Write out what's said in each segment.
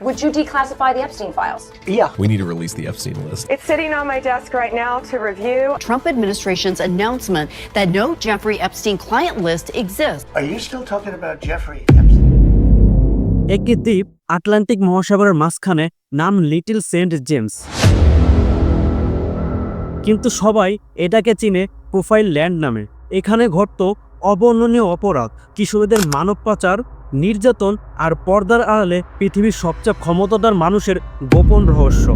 Would you declassify the Epstein files? Yeah. We need to release the Epstein list. It's sitting on my desk right now to review. Trump administration's announcement that no Jeffrey Epstein client list exists. Are you still talking about Jeffrey Epstein? একটি দ্বীপ Atlantic মহাসাগরের মাঝখানে নাম little Saint James কিন্তু সবাই এটাকে চিনে profile land নামে এখানে ঘটত অবর্ণনীয় অপরাধ কিশোরীদের মানব পাচার নির্যাতন আর পর্দার আড়ালে পৃথিবীর সবচেয়ে ক্ষমতাদার মানুষের গোপন রহস্য।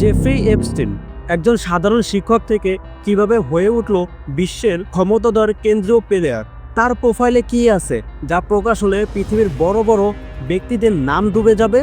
জেফ্রি এপস্টিন, একজন সাধারণ শিক্ষক থেকে কীভাবে হয়ে উঠল বিশ্বের ক্ষমতাদার কেন্দ্রীয় প্লেয়ার, তার প্রোফাইলে কি আছে যা প্রকাশ হলে পৃথিবীর বড় বড় ব্যক্তিদের নাম ডুবে যাবে?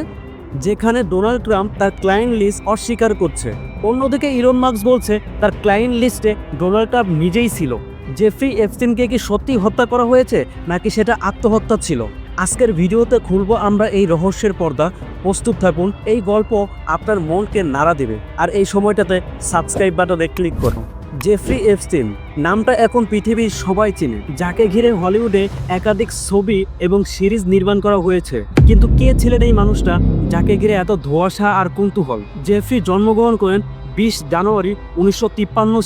যেখানে ডোনাল্ড ট্রাম্প তার ক্লায়েন্ট লিস্ট অস্বীকার করছে। অন্যদিকে ইরন মার্কস বলছে তার ক্লায়েন্ট লিস্টে ডোনাল্ড ট্রাম্প নিজেই ছিল। জেফ্রি এফস্টিনকে কি সত্যি হত্যা করা হয়েছে নাকি সেটা আত্মহত্যা ছিল? আজকের ভিডিওতে খুলবো আমরা এই রহস্যের পর্দা। প্রস্তুত থাকুন, এই গল্প আপনার মনকে নাড়া দেবে। আর এই সময়টাতে সাবস্ক্রাইব বাটনে ক্লিক করুন। জেফ্রি এফস্টিন, নামটা এখন পৃথিবীর সবাই চিনে, যাকে ঘিরে হলিউডে একাধিক ছবি এবং সিরিজ নির্মাণ করা হয়েছে। কিন্তু কে ছিলেন এই মানুষটা, যাকে ঘিরে এত ধোঁয়াশা আর কৌতূহল? জেফ্রি জন্মগ্রহণ করেন বিশ জানুয়ারি উনিশশো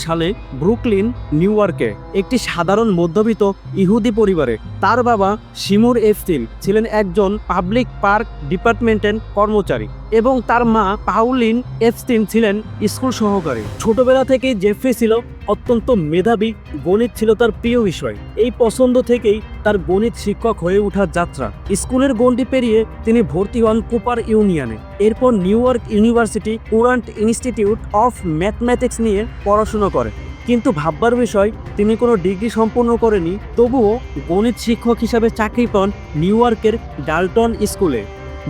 সালে ব্রুকলিন, নিউ ইয়র্কে একটি সাধারণ মধ্যবিত্ত ইহুদি পরিবারে তার বাবা শিমুর এফতিন ছিলেন একজন পাবলিক পার্ক ডিপার্টমেন্টের কর্মচারী এবং তার মা পাউলিন এফস্টিন ছিলেন স্কুল সহকারী। ছোটবেলা থেকেই জেফ্রি ছিল অত্যন্ত মেধাবী গণিত ছিল তার প্রিয় বিষয়। এই পছন্দ থেকেই তার গণিত শিক্ষক হয়ে ওঠার যাত্রা। স্কুলের গণ্ডি পেরিয়ে তিনি ভর্তি হন কুপার ইউনিয়নে। এরপর New York University Courant Institute of Mathematics নিয়ে পড়াশোনা করে। কিন্তু ভাববার বিষয়, তিনি কোনো ডিগ্রি সম্পন্ন করেনি, তবুও গণিত শিক্ষক হিসাবে চাকরি পান নিউ ইয়র্কের ডাল্টন স্কুলে।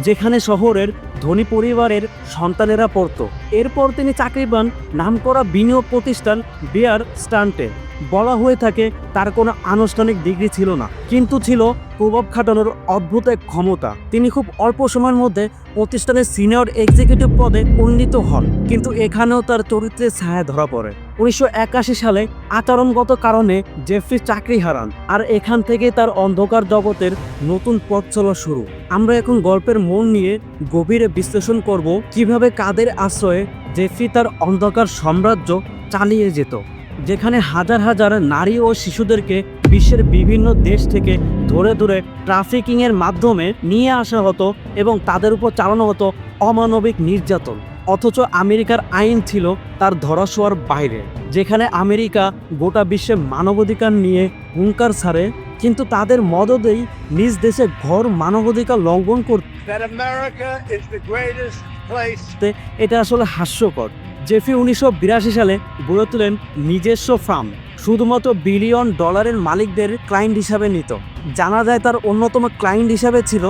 যেখানে শহরের ধনী পরিবারের সন্তানেরা পড়ত। এরপর তিনি চাকরি পান নামকরা বিনিয়োগ প্রতিষ্ঠান বিয়ার স্টান্টে বলা হয়ে থাকে, তার কোনো আনুষ্ঠানিক ডিগ্রি ছিল না, কিন্তু ছিল প্রভাব খাটানোর অদ্ভুত এক ক্ষমতা। তিনি খুব অল্প সময়ের মধ্যে প্রতিষ্ঠানের সিনিয়র এক্সিকিউটিভ পদে উন্নীত হন, কিন্তু এখানেও তার চরিত্রে ছায়া ধরা পড়ে। উনিশশো একাশি সালে আচরণগত কারণে জেফ্রি চাকরি হারান, আর এখান থেকে তার অন্ধকার জগতের নতুন পথ চলা শুরু। আমরা এখন গল্পের মন নিয়ে গভীরে বিশ্লেষণ করব কীভাবে কাদের আশ্রয়ে জেফ্রি তার অন্ধকার সাম্রাজ্য চালিয়ে যেত। যেখানে হাজার হাজার নারী ও শিশুদেরকে বিশ্বের বিভিন্ন দেশ থেকে ধরে ধরে ট্রাফিকিংয়ের মাধ্যমে নিয়ে আসা হতো এবং তাদের উপর চালানো হতো অমানবিক নির্যাতন অথচ আমেরিকার আইন ছিল তার ধরাছোঁয়ার বাইরে যেখানে আমেরিকা গোটা বিশ্বে মানবাধিকার নিয়ে হুঙ্কার ছাড়ে কিন্তু তাদের মদদেই নিজ দেশে ঘর মানবাধিকার লঙ্ঘন করতে. এটা আসলে হাস্যকর জেফি উনিশশো বিরাশি সালে গড়ে তোলেন নিজস্ব ফার্ম, শুধুমাত্র বিলিয়ন ডলারের মালিকদের ক্লায়েন্ট হিসাবে নিত। জানা যায় তার অন্যতম ক্লায়েন্ট হিসাবে ছিল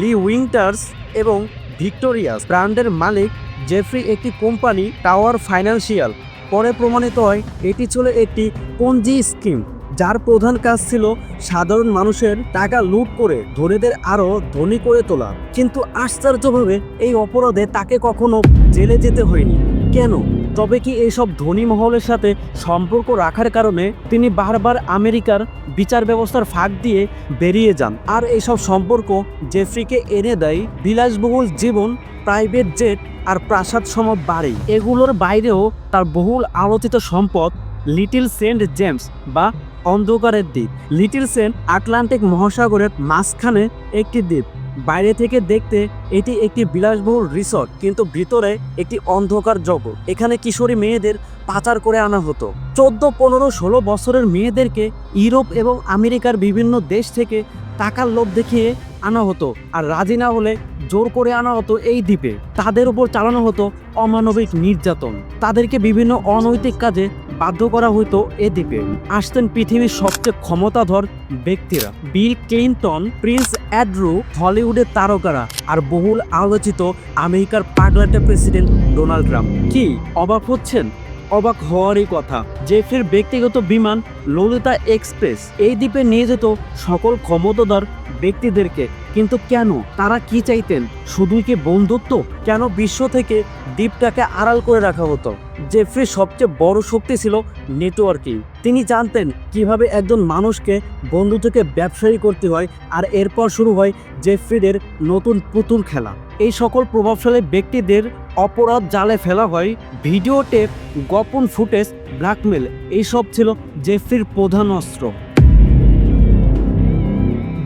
লি উইন্টার্স এবং ভিক্টোরিয়াস। ব্র্যান্ডের মালিক জেফ্রি একটি কোম্পানি, টাওয়ার ফাইন্যান্সিয়াল। পরে প্রমাণিত হয়, এটি ছিল একটি পঞ্জি স্কিম, যার প্রধান কাজ ছিল সাধারণ মানুষের টাকা লুট করে ধনীদের আরও ধনী করে তোলা। কিন্তু আশ্চর্যভাবে, এই অপরাধে তাকে কখনো জেলে যেতে হয়নি। কেন? তবে কি এইসব ধনী মহলের সাথে সম্পর্ক রাখার কারণে তিনি বারবার আমেরিকার বিচার ব্যবস্থার ফাঁক দিয়ে বেরিয়ে যান। আর এইসব সম্পর্ক জেফ্রিকে এনে দেয় বিলাসবহুল জীবন, প্রাইভেট জেট আর প্রাসাদ সম বাড়ি। এগুলোর বাইরেও তার বহুল আলোচিত সম্পদ লিটিল সেন্ট জেমস বা অন্ধকারের দ্বীপ। লিটিল সেন্ট আটলান্টিক মহাসাগরের মাঝখানে একটি দ্বীপ। বাইরে থেকে দেখতে এটি একটি বিলাসবহুল রিসর্ট, কিন্তু ভিতরে একটি অন্ধকার জগৎ। এখানে কিশোরী মেয়েদের পাচার করে আনা হতো। চোদ্দ, পনেরো, ষোলো বছরের মেয়েদেরকে ইউরোপ এবং আমেরিকার বিভিন্ন দেশ থেকে টাকার লোভ দেখিয়ে আনা হতো, আর রাজি না হলে জোর করে আনা হতো এই দ্বীপে। তাদের উপর চালানো হতো অমানবিক নির্যাতন। তাদেরকে বিভিন্ন অনৈতিক কাজে বাধ্য করা হতো এ দ্বীপে আসতেন পৃথিবীর সবচেয়ে ক্ষমতাধর ব্যক্তিরা। বিল ক্লিন্টন, প্রিন্স অ্যাড্রু, হলিউডের তারকারা আর বহুল আলোচিত আমেরিকার পাগলাটে প্রেসিডেন্ট ডোনাল্ড ট্রাম্প। কি, অবাক হচ্ছেন? অবাক হওয়ারই কথা। জেফের ব্যক্তিগত বিমান ললিতা এক্সপ্রেস এই দ্বীপে নিয়ে যেত সকল ক্ষমতাদার ব্যক্তিদেরকে। কিন্তু কেন? তারা কি চাইতেন? শুধুই কি বন্ধুত্ব? কেন বিশ্ব থেকে দ্বীপটাকে আড়াল করে রাখা হতো? জেফ্রির সবচেয়ে বড় শক্তি ছিল নেটওয়ার্কিং। তিনি জানতেন কীভাবে একজন মানুষকে বন্ধু থেকে ব্যবসায়ী করতে হয় আর এরপর শুরু হয় জেফ্রিদের নতুন পুতুল খেলা। এই সকল প্রভাবশালী ব্যক্তিদের অপরাধ জালে ফেলা হয়, ভিডিও টেপ, গোপন ফুটেজ, ব্ল্যাকমেল, এইসব ছিল জেফ্রির প্রধান অস্ত্র।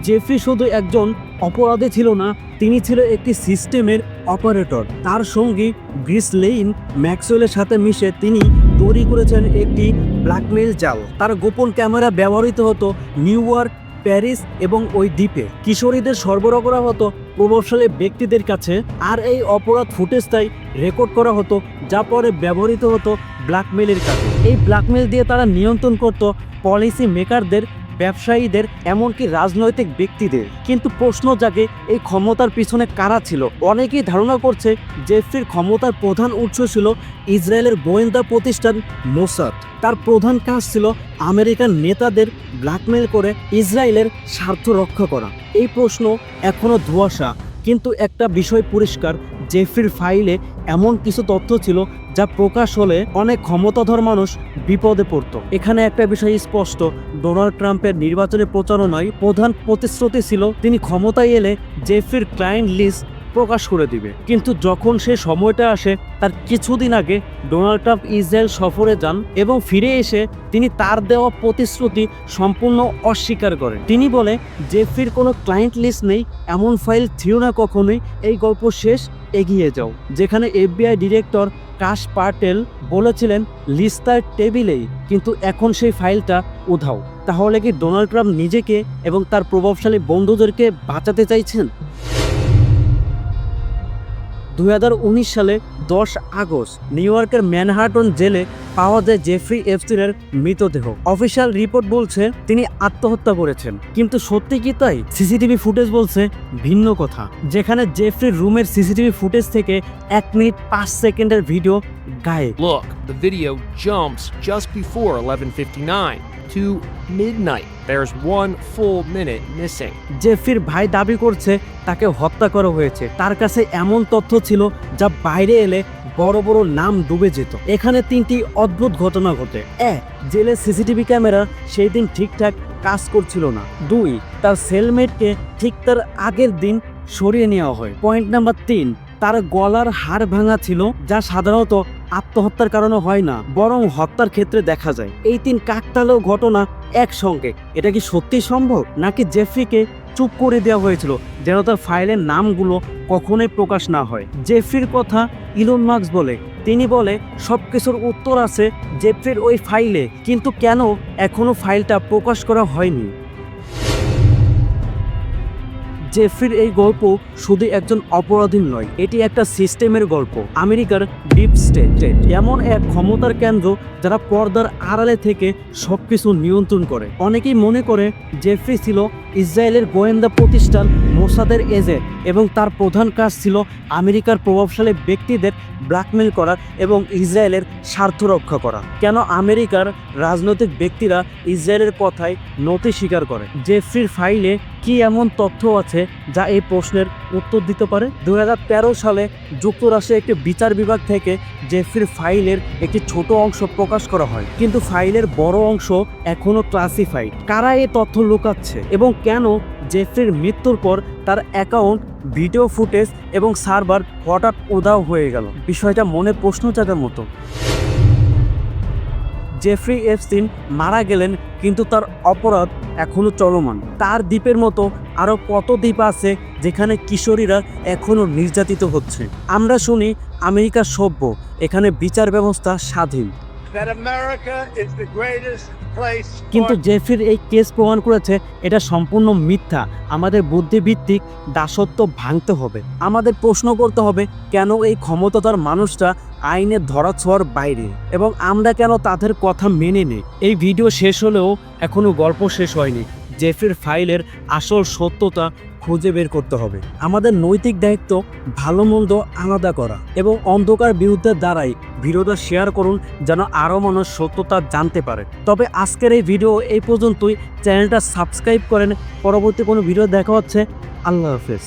জেফ্রি শুধু একজন অপরাধী ছিল না, তিনি ছিল একটি সিস্টেমের অপারেটর। তার সঙ্গী গ্রিস লেইন ম্যাক্সওয়েলের সাথে মিশে তিনি তৈরি করেছেন একটি ব্ল্যাকমেইল জাল। তার গোপন ক্যামেরা ব্যবহৃত হতো নিউ ইয়র্ক প্যারিস এবং ওই দ্বীপে। কিশোরীদের সরবরাহ করা হতো প্রভাবশালী ব্যক্তিদের কাছে, আর এই অপরাধ ফুটেজটাই রেকর্ড করা হতো, যা পরে ব্যবহৃত হতো ব্ল্যাকমেলের কাছে এই ব্ল্যাকমেল দিয়ে তারা নিয়ন্ত্রণ করত পলিসি মেকারদের ব্যবসায়ীদের এমনকি রাজনৈতিক ব্যক্তিদের। কিন্তু প্রশ্ন জাগে, এই ক্ষমতার পিছনে কারা ছিল? অনেকেই ধারণা করছে, জেফ্রির ক্ষমতার প্রধান উৎস ছিল ইসরায়েলের গোয়েন্দা প্রতিষ্ঠান মোসাদ। তার প্রধান কাজ ছিল আমেরিকান নেতাদের ব্ল্যাকমেল করে ইসরায়েলের স্বার্থ রক্ষা করা। এই প্রশ্ন এখনও ধোঁয়াশা। কিন্তু একটা বিষয় পরিষ্কার জেফির ফাইলে এমন কিছু তথ্য ছিল যা প্রকাশ হলে অনেক ক্ষমতাধর মানুষ বিপদে পড়ত। এখানে একটা বিষয় স্পষ্ট, ডোনাল্ড ট্রাম্পের নির্বাচনী প্রচারণায় প্রধান প্রতিশ্রুতি ছিল, তিনি ক্ষমতায় এলে জেফির ক্লায়েন্ট লিস্ট প্রকাশ করে দিবে। কিন্তু যখন সে সময়টা আসে, তার কিছুদিন আগে ডোনাল্ড ট্রাম্প ইসরায়েল সফরে যান এবং ফিরে এসে তিনি তার দেওয়া প্রতিশ্রুতি সম্পূর্ণ অস্বীকার করেন। তিনি বলে, জেফ্রির কোনো ক্লায়েন্ট লিস্ট নেই, এমন ফাইল ছিল না কখনোই, এই গল্প শেষ, এগিয়ে যাও। যেখানে এফবিআই ডিরেক্টর কাশ পাটেল বলেছিলেন লিস্ট তার টেবিলেই, কিন্তু এখন সেই ফাইলটা উধাও। তাহলে কি ডোনাল্ড ট্রাম্প নিজেকে এবং তার প্রভাবশালী বন্ধুদেরকে বাঁচাতে চাইছেন? দুই হাজার উনিশ সালে দশ আগস্ট নিউ ইয়র্কের ম্যানহাটন জেলে পাওয়া যায় জেফ্রি এফস্টিনের মৃতদেহ। অফিসিয়াল রিপোর্ট বলছে তিনি আত্মহত্যা করেছেন। কিন্তু সত্যি কি তাই? সিসিটিভি ফুটেজ বলছে ভিন্ন কথা। যেখানে জেফ্রির রুমের সিসিটিভি ফুটেজ থেকে এক মিনিট পাঁচ সেকেন্ডের ভিডিও গায়ে Look, the video jumps just before 11:59 to midnight. There's one full minute missing. জেফির ভাই দাবি করছে তাকে হত্যা করা হয়েছে। তার কাছে এমন তথ্য ছিল যা বাইরে এলে বড় বড় নাম ডুবে যেত। এখানে তিনটি অদ্ভুত ঘটনা ঘটে। এক, জেলে সিসিটিভি ক্যামেরা সেই দিন ঠিকঠাক কাজ করছিল না। দুই, তার সেলমেটকে ঠিক তার আগের দিন সরিয়ে নেওয়া হয়। পয়েন্ট নাম্বার তিন, তার গলার হাড় ভাঙা ছিল, যা সাধারণত আত্মহত্যার কারণে হয় না, বরং হত্যার ক্ষেত্রে দেখা যায়। এই তিন কাকতালেও ঘটনা একসঙ্গে। এটা কি সত্যি সম্ভব? নাকি জেফ্রিকে চুপ করে দেওয়া হয়েছিল যেন তার ফাইলের নামগুলো কখনোই প্রকাশ না হয়। জেফ্রির কথা ইলন মার্কস বলে। তিনি বলে সব কিছুর উত্তর আছে জেফ্রির ওই ফাইলে, কিন্তু কেন এখনও ফাইলটা প্রকাশ করা হয়নি? জেফ্রির এই গল্প শুধু একজন অপরাধী নয়, এটি একটা সিস্টেমের গল্প। আমেরিকার ডিপ স্টেট এমন এক ক্ষমতার কেন্দ্র যারা পর্দার আড়ালে থেকে সবকিছু নিয়ন্ত্রণ করে। অনেকেই মনে করে জেফ্রি ছিল ইসরায়েলের গোয়েন্দা প্রতিষ্ঠান মোসাদের এজেন্ট এবং তার প্রধান কাজ ছিল আমেরিকার প্রভাবশালী ব্যক্তিদের ব্ল্যাকমেল করা এবং ইসরায়েলের স্বার্থ রক্ষা করা। কেন আমেরিকার রাজনৈতিক ব্যক্তিরা ইসরায়েলের কথায় নতি স্বীকার করে? জেফ্রির ফাইলে কি এমন তথ্য আছে যা এই প্রশ্নের উত্তর দিতে পারে। দু হাজার তেরো সালে যুক্তরাষ্ট্রে একটি বিচার বিভাগ থেকে জেফ্রির ফাইলের একটি ছোট অংশ প্রকাশ করা হয়। কিন্তু ফাইলের বড় অংশ এখনও ক্লাসিফাইড। কারা এই তথ্য লুকাচ্ছে এবং কেন জেফ্রির মৃত্যুর পর তার অ্যাকাউন্ট, ভিডিও ফুটেজ এবং সার্ভার হঠাৎ উদাও হয়ে গেল? বিষয়টা মনে প্রশ্ন জাগার মতো। জেফ্রি এফসিন মারা গেলেন, কিন্তু তার অপরাধ এখনও চলমান। তার দ্বীপের মতো আরও কত দ্বীপ আছে যেখানে কিশোরীরা এখনও নির্যাতিত হচ্ছে? আমরা শুনি, আমেরিকা সভ্য, এখানে বিচার ব্যবস্থা স্বাধীন। কিন্তু জেফির এই কেস প্রমাণ করেছে, এটা সম্পূর্ণ মিথ্যা। আমাদের বুদ্ধিভিত্তিক দাসত্ব ভাঙতে হবে। আমাদের প্রশ্ন করতে হবে, কেন এই ক্ষমতাদার মানুষটা আইনের ধরা ছোঁয়ার বাইরে? এবং আমরা কেন তাদের কথা মেনে নেই? এই ভিডিও শেষ হলেও এখনও গল্প শেষ হয়নি। জেফ্রির ফাইলের আসল সত্যতা খুঁজে বের করতে হবে। আমাদের নৈতিক দায়িত্ব, ভালো মন্দ আলাদা করা এবং অন্ধকার বিরুদ্ধে দ্বারাই ভিডিওটা শেয়ার করুন যেন আরও মানুষ সত্যতা জানতে পারে। তবে আজকের এই ভিডিও এই পর্যন্তই। চ্যানেলটা সাবস্ক্রাইব করেন। পরবর্তী কোনো ভিডিও দেখা হচ্ছে। আল্লাহ হাফেজ।